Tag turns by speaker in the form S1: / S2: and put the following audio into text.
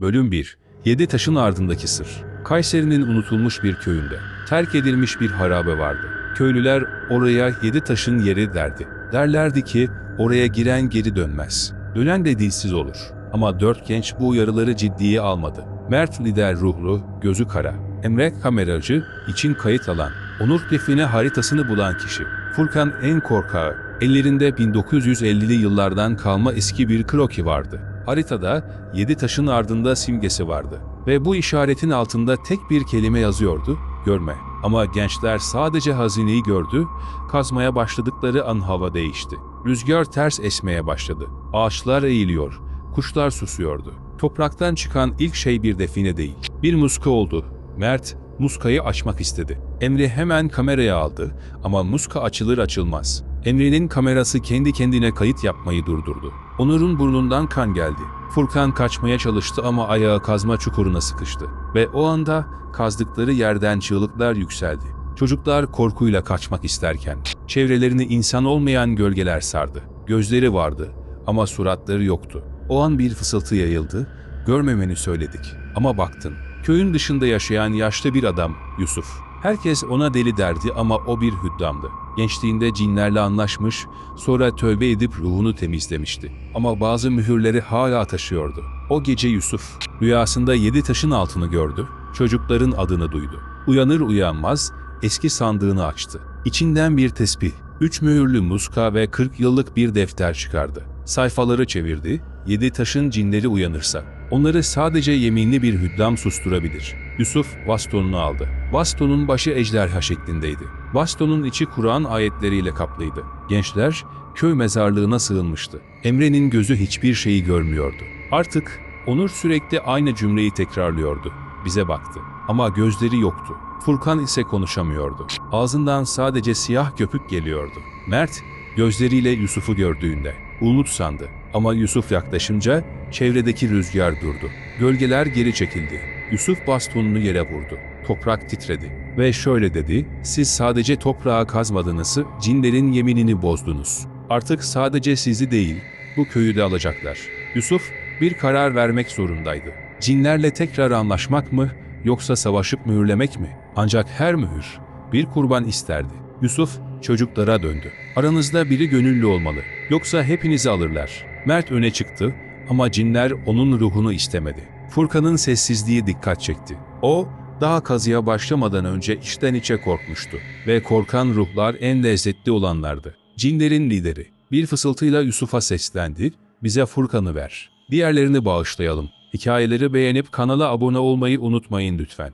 S1: Bölüm 1 Yedi taşın ardındaki sır. Kayseri'nin unutulmuş bir köyünde terk edilmiş bir harabe vardı. Köylüler oraya yedi taşın yeri derdi. Derlerdi ki oraya giren geri dönmez. Dönen de dilsiz olur. Ama dört genç bu uyarıları ciddiye almadı. Mert lider ruhlu, gözü kara. Emre kameracı, için kayıt alan, Onur define haritasını bulan kişi. Furkan en korkağı, ellerinde 1950'li yıllardan kalma eski bir kroki vardı. Haritada yedi taşın ardında simgesi vardı ve bu işaretin altında tek bir kelime yazıyordu, görme. Ama gençler sadece hazineyi gördü, kazmaya başladıkları an hava değişti. Rüzgar ters esmeye başladı. Ağaçlar eğiliyor, kuşlar susuyordu. Topraktan çıkan ilk şey bir define değil, bir muska oldu. Mert, muskayı açmak istedi. Emre hemen kameraya aldı ama muska açılır açılmaz. Emre'nin kamerası kendi kendine kayıt yapmayı durdurdu. Onur'un burnundan kan geldi. Furkan kaçmaya çalıştı ama ayağı kazma çukuruna sıkıştı. Ve o anda kazdıkları yerden çığlıklar yükseldi. Çocuklar korkuyla kaçmak isterken çevrelerini insan olmayan gölgeler sardı. Gözleri vardı ama suratları yoktu. O an bir fısıltı yayıldı. Görmemeni söyledik ama baktın. Köyün dışında yaşayan yaşlı bir adam Yusuf. Herkes ona deli derdi ama o bir hüddamdı. Gençliğinde cinlerle anlaşmış, sonra tövbe edip ruhunu temizlemişti. Ama bazı mühürleri hala taşıyordu. O gece Yusuf rüyasında yedi taşın altını gördü, çocukların adını duydu. Uyanır uyanmaz eski sandığını açtı. İçinden bir tesbih, üç mühürlü muska ve 40 yıllık bir defter çıkardı. Sayfaları çevirdi, yedi taşın cinleri uyanırsa. Onları sadece yeminli bir hüddam susturabilir. Yusuf bastonunu aldı. Bastonun başı ejderha şeklindeydi. Bastonun içi Kur'an ayetleriyle kaplıydı. Gençler köy mezarlığına sığınmıştı. Emre'nin gözü hiçbir şeyi görmüyordu. Artık Onur sürekli aynı cümleyi tekrarlıyordu. Bize baktı. Ama gözleri yoktu. Furkan ise konuşamıyordu. Ağzından sadece siyah köpük geliyordu. Mert gözleriyle Yusuf'u gördüğünde umut sandı. Ama Yusuf yaklaşınca çevredeki rüzgar durdu. Gölgeler geri çekildi. Yusuf bastonunu yere vurdu. Toprak titredi. Ve şöyle dedi, siz sadece toprağa kazmadınız, cinlerin yeminini bozdunuz. Artık sadece sizi değil, bu köyü de alacaklar. Yusuf bir karar vermek zorundaydı. Cinlerle tekrar anlaşmak mı, yoksa savaşıp mühürlemek mi? Ancak her mühür bir kurban isterdi. Yusuf çocuklara döndü. Aranızda biri gönüllü olmalı. Yoksa hepinizi alırlar. Mert öne çıktı ama cinler onun ruhunu istemedi. Furkan'ın sessizliği dikkat çekti. O, daha kazıya başlamadan önce içten içe korkmuştu. Ve korkan ruhlar en lezzetli olanlardı. Cinlerin lideri. Bir fısıltıyla Yusuf'a seslendi, bize Furkan'ı ver. Diğerlerini bağışlayalım. Hikayeleri beğenip kanala abone olmayı unutmayın lütfen.